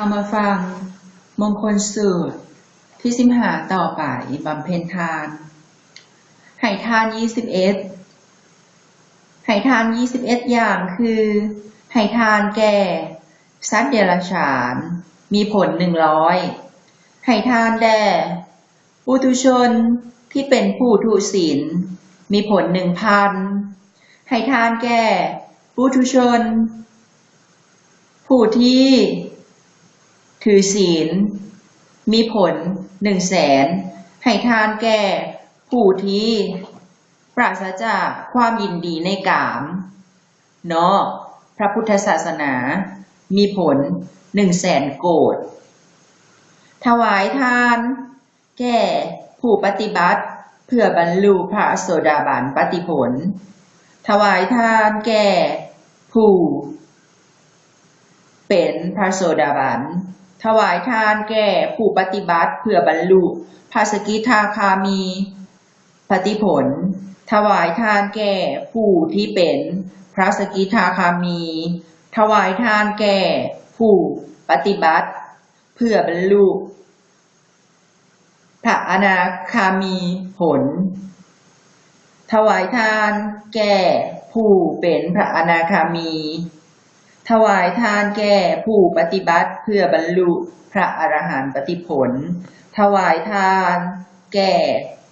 เอามาฟังมงคลสูตรที่สิมหาต่อไปบำเพ็ญทาน ไห่ทานยี่สิบเอ็ดไหทานยี่สิบเอ็ดอย่างคือ ไห่ทานแก่สัตว์เดรัจฉาน มีผลหนึ่งร้อยไหทานแด่ปุถุชนที่เป็นผู้ทุศีลมีผลหนึ่งพันไหทานแก่ปุถุชน ผู้ที่ ถือศีล มีผลหนึ่งแสนให้ทานแก่ผู้ที่ปราศจากความยินดีในกามเนาะพระพุทธศาสนา มีผลหนึ่งแสนโกดถวายทาน แก่ผู้ปฏิบัติเพื่อบรรลุพระโสดาบันปฏิผล ถวายทานแก่ผู้เป็นพระโสดาบัน ถวายทานแก่ผู้ปฏิบัติเพื่อบรรลุภาสกิทาคามีปฏิผล ถวายทานแก่ผู้ที่เป็นพระสกิทาคามี ถวายทานแก่ผู้ปฏิบัติ เพื่อบรรลุพระอนาคามีผล ถวายทานแก่ผู้เป็นพระอนาคามี ถวายทานแก่ผู้ปฏิบัติเพื่อบรรลุพระอรหันตปฏิผล ถวายทานแก่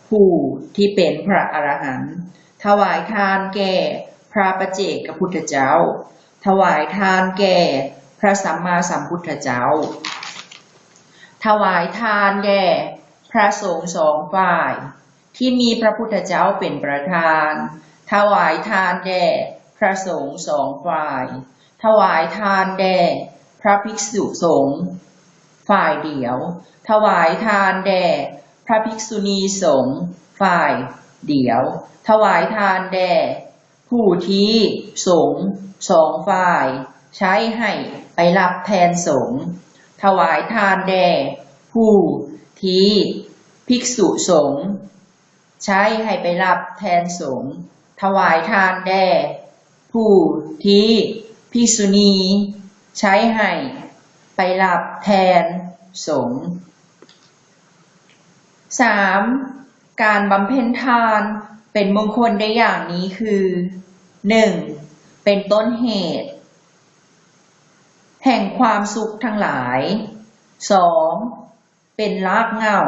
ผู้ที่เป็นพระอรหันต์ ถวายทานแก่พระประเจกพุทธเจ้า ถวายทานแก่พระสัมมาสัมพุทธเจ้า ถวายทานแก่พระสงฆ์สองฝ่าย ที่มีพระพุทธเจ้าเป็นประธาน ถวายทานแด่พระสงฆ์สองฝ่าย ถวายทานแด่พระภิกษุสงฆ์ฝ่ายเดียว ถวายทานแด่พระภิกษุณีสงฆ์ฝ่ายเดียว ถวายทานแด่ผู้ที่สงฆ์สองฝ่าย ใช้ให้ไปรับแทนสงฆ์ถวายทานแด่ผู้ที่ภิกษุสงฆ์ใช้ให้ไปรับแทนสงฆ์ถวายทานแด่ผู้ที่ ภิกษุณี ใช้ให้ ไปรับแทน สงฆ์สามการบำเพ็ญทานเป็นมงคลได้อย่างนี้คือหนึ่งเป็นต้นเหตุ แห่งความสุขทั้งหลายสองเป็นรากเหง้า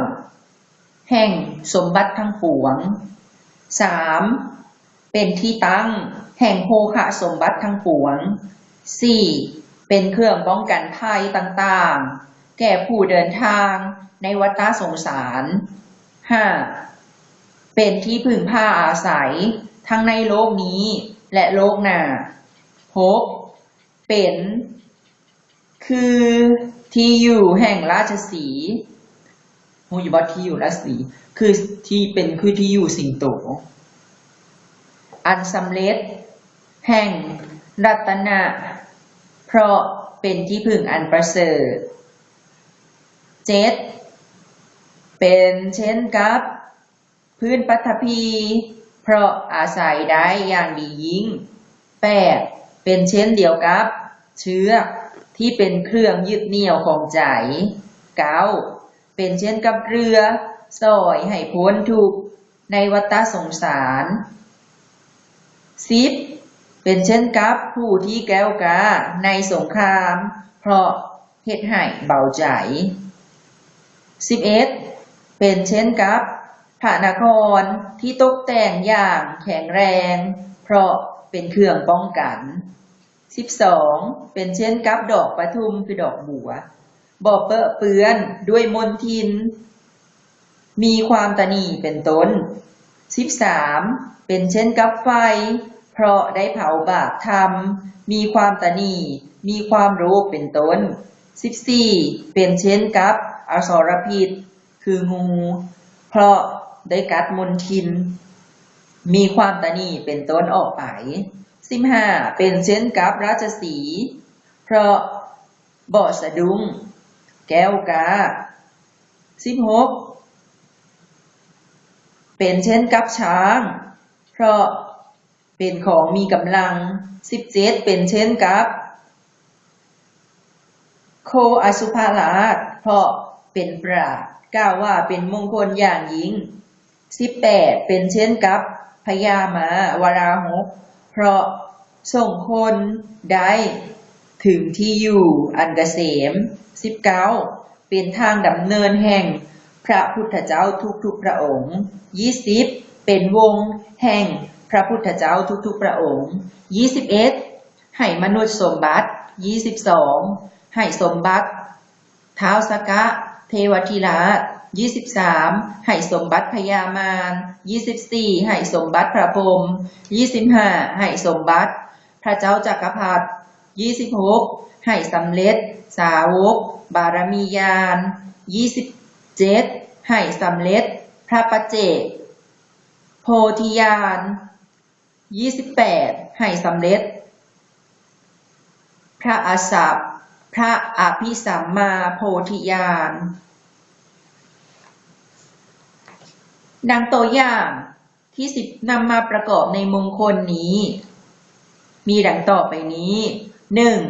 แห่งสมบัติทั้งปวงสาม เป็นที่ตั้งแห่งโภคะสมบัติทั้งปวงสี่เป็นเครื่องป้องกันภัยต่างๆ แก่ผู้เดินทางในวัฏสงสารห้าเป็นที่พึ่งพาอาศัยทั้งในโลกนี้และโลกหน้าหกเป็น คือที่อยู่แห่งราชสีห์หูอยู่บ่ที่อยู่ราชสี คือที่เป็นคือที่อยู่สิงโต อันสำเร็จ แห่งรัตนะ เพราะเป็นที่พึ่งอันประเสริฐเจ็ดเป็นเช่นกับ พื้นปัทภีเพราะอาศัยได้อย่างดียิ่งแปดเป็นเช่นเดียวกับ เชือกที่เป็นเครื่องยึดเหนี่ยวของใจเก้าเป็นเช่นกับเรือสอยให้พ้นทุกในวัฏสงสาร สิบเป็นเช่นกับผู้ที่แก้วกาในสงคราม เพราะเหตุให้เบาใจสิบเอ็ดเป็นเช่นกับพระนครที่ตกแต่งอย่างแข็งแรง เพราะเป็นเครื่องป้องกัน 12. เป็นเช่นกับดอกปทุมคือดอกบัวบ่อเปอะเปื้อนด้วยมนทิน มีความตนีเป็นต้น 13. เป็นเช่นกับไฟ เพราะได้เผาบาปธรรม มีความตนีมีความรู้เป็นต้น 14. เป็นเช่นกับอสรพิษ คืองู เพราะได้กัดมนทิน มีความตนีเป็นต้นออกไปสิบห้าเป็นเช่นกับราชสี เพราะบ่อสะดุ้ง แก้วกาสิบหกเป็นเช่นกับช้าง เพราะเป็นของมีกำลังสิบเจ็ดเป็นเช่นกับ โคอสุภาราเพราะเป็นปราดกล่าวว่าเป็นมงคลอย่างยิ่งสิบแปดเป็นเช่นกับพญามาวราหก เพราะส่งคนได้ถึงที่อยู่อันเกษมสิบเก้าเป็นทางดำเนินแห่งพระพุทธเจ้าทุกๆพระองค์ยี่สิบเป็นวง แห่งพระพุทธเจ้าทุกๆพระองค์ยี่สิบเอ็ดให้มนุษย์สมบัติยี่สิบสองให้สมบัติเท้าสกะ เทวทิราชยี่สิบสามให้สมบัติพญามารยี่สิบสี่ให้สมบัติพระพรหมยี่สิบห้าให้สมบัติ พระเจ้าจักรพรรดิยี่สิบหกให้สำเร็จ สาวก บารมียานยี่สิบเจ็ดให้สำเร็จ พระปัจเจก ธิญาณยี่สิบแปดให้สำเร็จ พระอาสัพพระอภิสัมมาโพธิญาณดังตัวอย่างที่สิบนำมาประกอบในมงคลนี้ มีดังต่อไปนี้หนึ่ง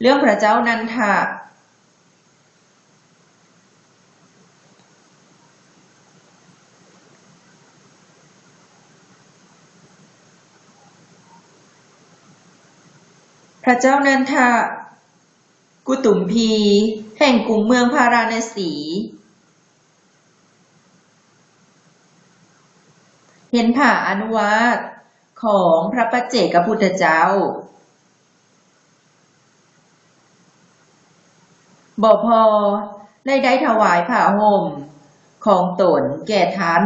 เรื่องพระเจ้านันทะ พ ระเจ้านันทะกุตุมพี แห่งกรุงเมืองพาราณสี เห็นผ่าอนุวาสของพระปัจเจกพุทธเจ้าบ่พอได้ได้ถวายผ้าห่มของตนแก่ท่าน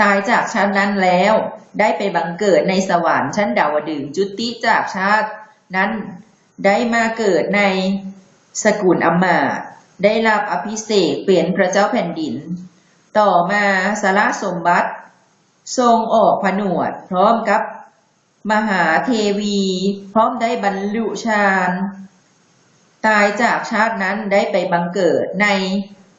ตายจากชาตินั้นแล้วได้ไปบังเกิดในสวรรค์ชั้นดาวดึงจุติจากชาติ นั้นได้มาเกิดในสกุลอมาตได้รับอภิเษกเป็นพระเจ้าแผ่นดิน ต่อมาสารสมบัติ ทรงออกผนวดพร้อมกับมหาเทวี พร้อมได้บรรลุฌานตายจากชาตินั้นได้ไปบังเกิดใน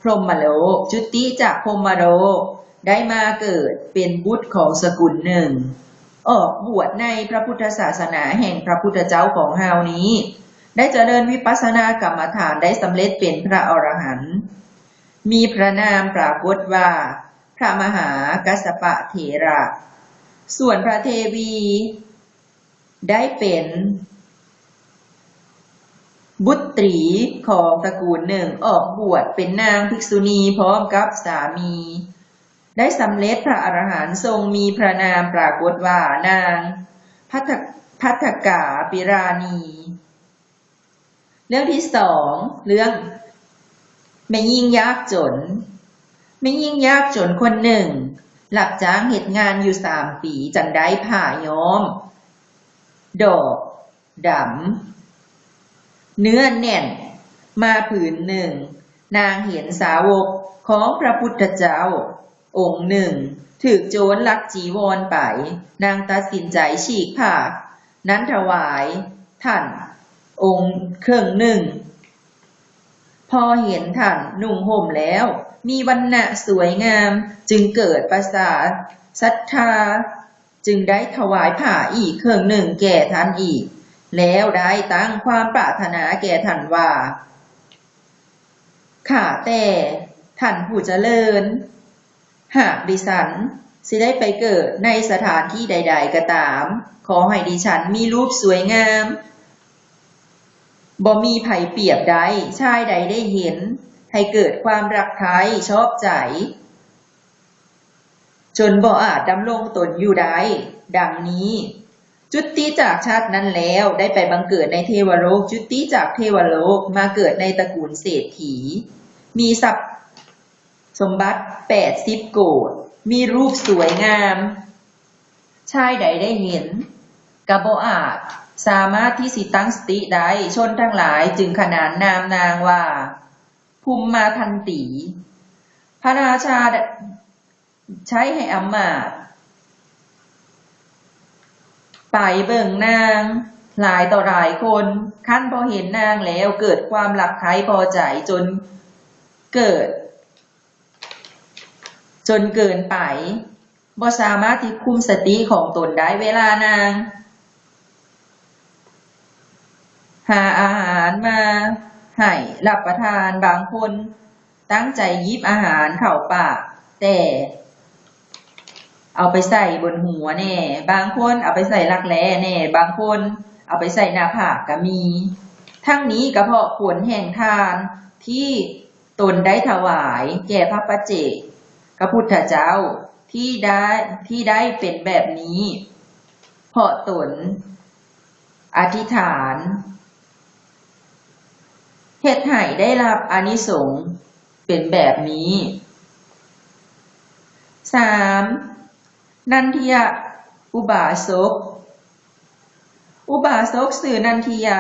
พรหมโลกจุติจากพรหมโลกได้มาเกิดเป็นบุตรของสกุลหนึ่ง ออกบวชในพระพุทธศาสนาแห่งพระพุทธเจ้าของเฮานี้ ได้เจริญวิปัสสนากรรมฐานได้สำเร็จเป็นพระอรหันต์มีพระนามปรากฏว่า พระมหากัสสปะเถระ ส่วนพระเทวี ได้เป็น บุตรีของตระกูลหนึ่งออกบวชเป็นนางภิกษุณีพร้อมกับสามี ได้สำเร็จพระอรหันต์ทรงมีพระนามปรากฏว่านางพัทพัทกาปิราณี เรื่องที่สองเรื่องแม่ยิ่งยากจนไม่ยิ่งยากจนคนหนึ่ง หลับจ้างเหตุงานอยู่สามปีจังได้ผ่าย้อม ดอกดำเนื้อแน่น มาผืนหนึ่ง นางเห็นสาวกของพระพุทธเจ้า องค์หนึ่งถือโจรลักจีวรไป นางตัดสินใจฉีกผ้านั้นถวายท่าน องค์เครื่องหนึ่ง พอเห็นท่านนุ่งห่มแล้ว มีวันณะสวยงามจึงเกิดประสาศรัทธา จึงได้ถวายผ้าอีกเครื่องหนึ่งแก่ท่านอีก แล้วได้ตั้งความปรารถนาแก่ท่านว่าข้าแต่ท่านผู้เจริญ หากดิฉันสิได้ไปเกิดในสถานที่ใด ๆ ก็ตาม ขอให้ดิฉันมีรูปสวยงามบ่มีไผเปรียบใดชายใดได้เห็น ให้เกิดความรักใคร่ชอบใจ จนบ่อาจดำรงตนอยู่ได้ ดังนี้ จุติจากชาตินั้นแล้วได้ไปบังเกิดในเทวโลก จุติจากเทวโลกมาเกิดในตระกูลเศรษฐี มีทรัพย์ สมบัติแปดสิบโกดมีรูปสวยงาม ชายใดได้เห็นกะโบอาจสามารถที่สิตั้งสติได้ชนทั้งหลายจึงขนานนามนางว่าภูมิมาทันตี พระราชาใช้ให้อำมาตไปเบิ่งนาง หลายต่อหลายคนขั้นพอเห็นนางแล้วเกิดความหลักใครพอใจจนเกิด จนเกินไปบ่สามารถที่คุมสติของตนได้เวลานาง หาอาหารมาให้รับประทานบางคนตั้งใจยิบอาหารเข้าปากแต่เอาไปใส่บนหัวแน่ บางคนเอาไปใส่รักแร้แน่ บางคนเอาไปใส่หน้าผากก็มี ทั้งนี้ก็เพราะผลแห่งทานที่ตนได้ถวายแก่พระปัจเจก ระพุทธเจ้าที่ได้ที่ได้เป็นแบบนี้ เพราะตน อธิษฐานเหตุให้ได้รับอานิสงส์เป็นแบบนี้สามนันทิยะอุบาสก อุบาสกสื่อนันทิยะ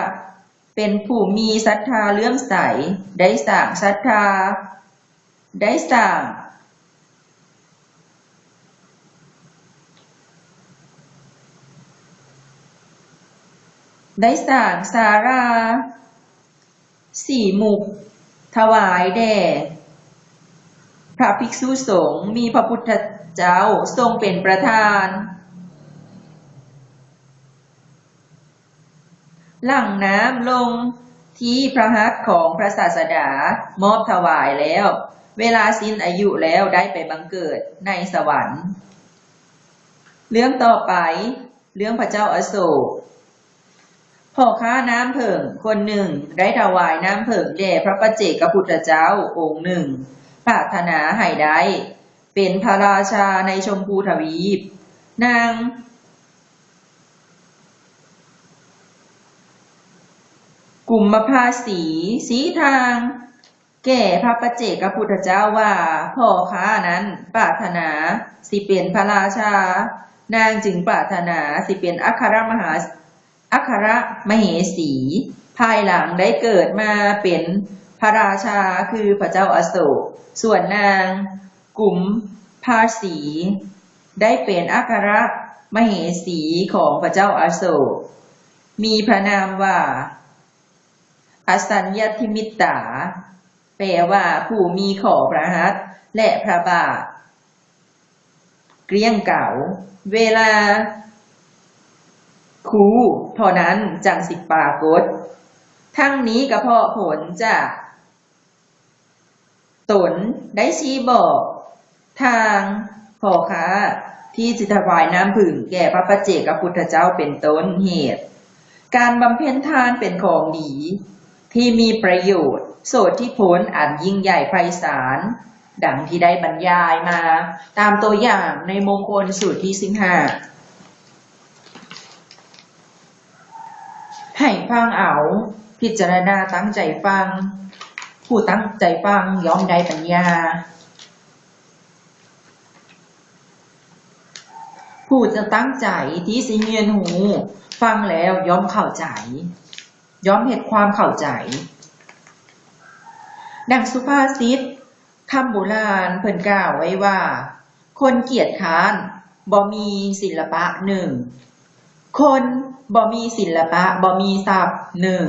เป็นผู้มีศรัทธาเลื่อมใส ได้สั่งศรัทธา ได้สั่ง ได้สั่งสาราสี่มุก ถวายแด่พระภิกษุสงฆ์มีพระพุทธเจ้าทรงเป็นประธาน หลังน้ำลงที่พระหัตถ์ของพระศาสดามอบถวายแล้ว เวลาสิ้นอายุแล้วได้ไปบังเกิดในสวรรค์ เรื่องต่อไป เรื่องพระเจ้าอาโศก พ่อค้าน้ำเผิงคนหนึ่ง ได้ถวายน้ำเผิงแด่พระปัจเจกพุทธเจ้าองค์หนึ่งปรารถนาให้ได้ เป็นพระราชาในชมพูทวีป นาง กลุ่มภาสีสีทาง แก่พระปัจเจกพุทธเจ้าว่าพ่อค้านั้นปรารถนาสิเป็นพระราชา นางจึงปรารถนาสิเป็นอัครมหา อัครมเหสี ภายหลังได้เกิดมาเป็นพระราชาคือพระเจ้าอาโศก ส่วนนางกลุ่มภาสี ได้เป็นอัครมเหสีของพระเจ้าอาโศก มีพระนามว่าอสัญญทิมิตา แปลว่าผู้มีขอพระหัตและพระบาท เกลี้ยงเก่า เวลา ครูเท่านั้นจังสิปากฏทั้งนี้ก็เพราะผลจากตนได้ชี้บอก ทางพ่อค้าที่จิถวายน้ำผึ้งแก่พระปัจเจกพุทธเจ้าเป็นต้นเหตุ การบำเพ็ญทานเป็นของดี ที่มีประโยชน์ โสดที่ผลอันยิ่งใหญ่ไพศาลดังที่ได้บรรยายมา ตามตัวอย่างในมงคลสูตรที่สิงหา ให้ฟังเอา พิจารณาตั้งใจฟัง ผู้ตั้งใจฟังย่อมได้ปัญญา ผู้จะตั้งใจที่สิเงียนหู ฟังแล้วย่อมเข้าใจย่อมเหตุความเข้าใจ ดังสุภาษิตคำโบราณเพิ่นกล่าวไว้ว่า คนเกียจค้านบ่มีศิลปะหนึ่ง คนบ่มีศิลปะบ่มีทรัพย์หนึ่ง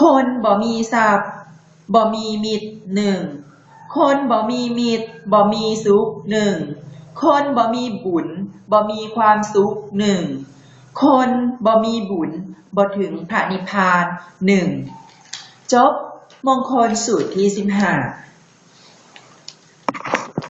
คนบ่มีทรัพย์บ่มีมิตรหนึ่งคนบ่มีมิตรบ่มีสุขหนึ่งคนบ่มีบุญบ่มีความสุขหนึ่งคนบ่มีบุญบ่ถึงพระนิพพานหนึ่งจบมงคลสูตรที่สิบห้า